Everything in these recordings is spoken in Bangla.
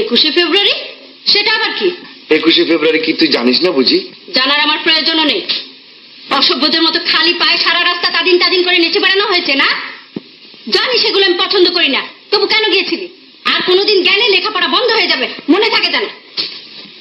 একুশে ফেব্রুয়ারি? সেটা আবার কি? একুশে ফেব্রুয়ারি কি তুই জানিস না বুঝি? জানার আমার প্রয়োজনও নেই। অসভ্যদের মতো খালি পায়ে সারা রাস্তা তাদিন তাদিন করে নেচে বেড়ানো হয়েছে না? জানি সেগুলো আমি পছন্দ করি না। তবু কেন গিয়েছিলি? আর কোনোদিন গেলে লেখাপড়া বন্ধ হয়ে যাবে মনে থাকে জানে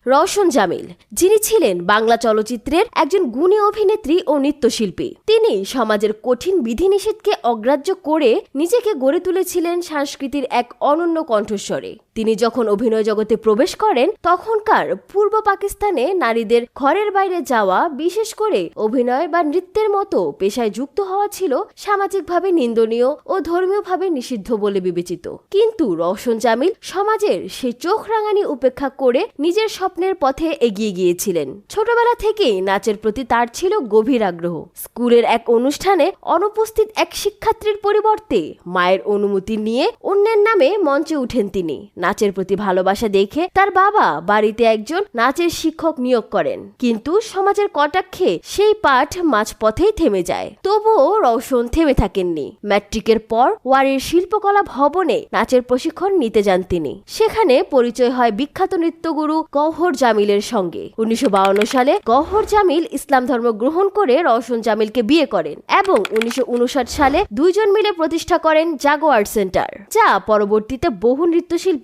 রওশন জামিল যিনি ছিলেন বাংলা চলচ্চিত্রের একজন গুণী অভিনেত্রী ও নৃত্যশিল্পী তিনি সমাজের কঠিন বিধিনিষেধকে অগ্রাহ্য করে নিজেকে গড়ে তুলেছিলেন সংস্কৃতির এক অনন্য কণ্ঠস্বরে। তিনি যখন অভিনয় জগতে প্রবেশ করেন, তখনকার পূর্ব পাকিস্তানে নারীদের ঘরের বাইরে যাওয়া, বিশেষ করে অভিনয় বা নৃত্যের মতো পেশায় যুক্ত হওয়া ছিল সামাজিকভাবে নিন্দনীয় ও ধর্মীয়ভাবে নিষিদ্ধ বলে বিবেচিত। কিন্তু রওশন জামিল সমাজের সেই চোখ রাঙানি উপেক্ষা করে নিজের স্বপ্নের পথে এগিয়ে গিয়েছিলেন। ছোটবেলা থেকেই নাচের প্রতি তার ছিল গভীর আগ্রহ। স্কুলের এক অনুষ্ঠানে অনুপস্থিত এক শিক্ষার্থীর পরিবর্তে মায়ের অনুমতি নিয়ে অন্যের নামে মঞ্চে উঠেন তিনি। নাচের প্রতি ভালোবাসা দেখে তার বাবা বাড়িতে একজন নাচের শিক্ষক নিয়োগ করেন। কিন্তু সমাজের কটাক্ষে সেই পাঠ মাঝপথেই থেমে যায়। তবুও রওশন থেমে থাকেননি। ম্যাট্রিকের পর ওয়ারির শিল্পকলা ভবনে নাচের প্রশিক্ষণ নিতে যান তিনি। সেখানে পরিচয় হয় বিখ্যাত নৃত্যগুরু গহর জামিলের সঙ্গে। উনিশশো সালে গহর জামিল ইসলাম ধর্ম গ্রহণ করে রওশন জামিলকে বিয়ে করেন এবং উনিশশো উনষাট সালে দুইজন মিলে প্রতিষ্ঠা করেন জাগোয়ার সেন্টার, যা পরবর্তীতে বহু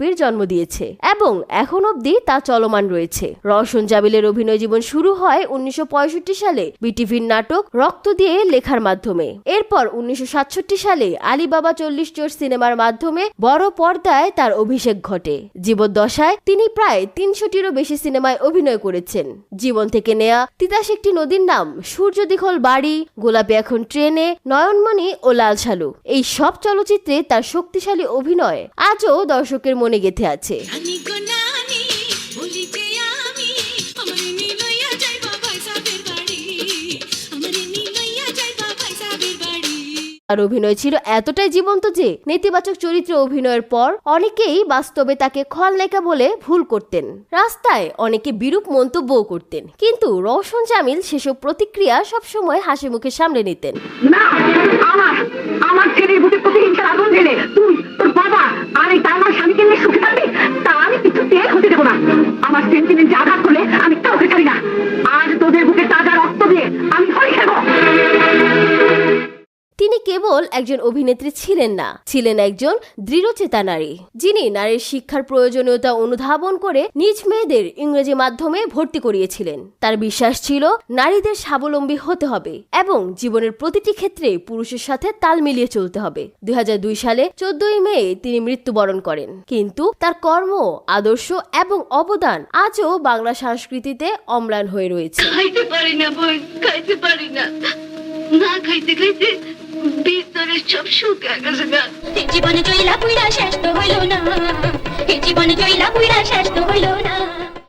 নৃত্যশিল্পীর জন্ম দিয়েছে এবং এখন অবধি তা চলমান রয়েছে। রওশন জামিলের অভিনয় জীবন শুরু হয় উনিশশো সালে বিটিভির নাটক রক্ত দিয়ে লেখার মাধ্যমে। এরপর উনিশশো সালে আলিবাবা চল্লিশ চোর সিনেমার মাধ্যমে বড় পর্দায় তার অভিষেক ঘটে। জীবদ্দশায় তিনি প্রায় তিনশোটিরও বেশি সিনেমায় অভিনয় করেছেন। জীবন থেকে নেয়া তিতাস একটি নদীর নাম সূর্য দিঘল বাড়ি, গোলাপি এখন ট্রেনে, নয়নমণি ও লাল শালু। এই সব চলচ্চিত্রে তার শক্তিশালী অভিনয় আজও দর্শকের মনে গেঁথে আছে। তার অভিনয় ছিল এতটাই জীবন্ত যে নেতিবাচক চরিত্রে অভিনয়ের পর অনেকেই বাস্তবে তাকে খলনায়িকা বলে ভুল করতেন। রাস্তায় অনেকে বিরূপ মন্তব্য করতেন। কিন্তু রওশন জামিল সেসব প্রতিক্রিয়া সবসময় হাসি মুখে সামলে নিতেন। না আমার আমার ছেলের বুকে প্রতিহিংসার আগুন ঢেলে তুই কেবল একজন অভিনেত্রী ছিলেন না। ছিলেন একজন দৃঢ়চেতা নারী, যিনি নারীর শিক্ষার প্রয়োজনীয়তা অনুধাবন করে নিজ মেয়েদের ইংরেজি মাধ্যমে ভর্তি করিয়েছিলেন। তার বিশ্বাস ছিল, নারীদের স্বাবলম্বী হতে হবে এবং জীবনের প্রতিটি ক্ষেত্রে পুরুষের সাথে তাল মিলিয়ে চলতে হবে। দুই হাজার দুই সালে চোদ্দই মে তিনি মৃত্যুবরণ করেন। কিন্তু তার কর্ম, আদর্শ এবং অবদান আজও বাংলা সংস্কৃতিতে অম্লান হয়ে রয়েছে। খাইতে পারি না খাইতে পারি না। না খাইতে খাইতে ভিতরে সব শুকা গেছে এই জীবনে জয়লা পুইরা শেষ তো হইল না। এই জীবনে জয়লা পুইরা শেষ তো হইল না।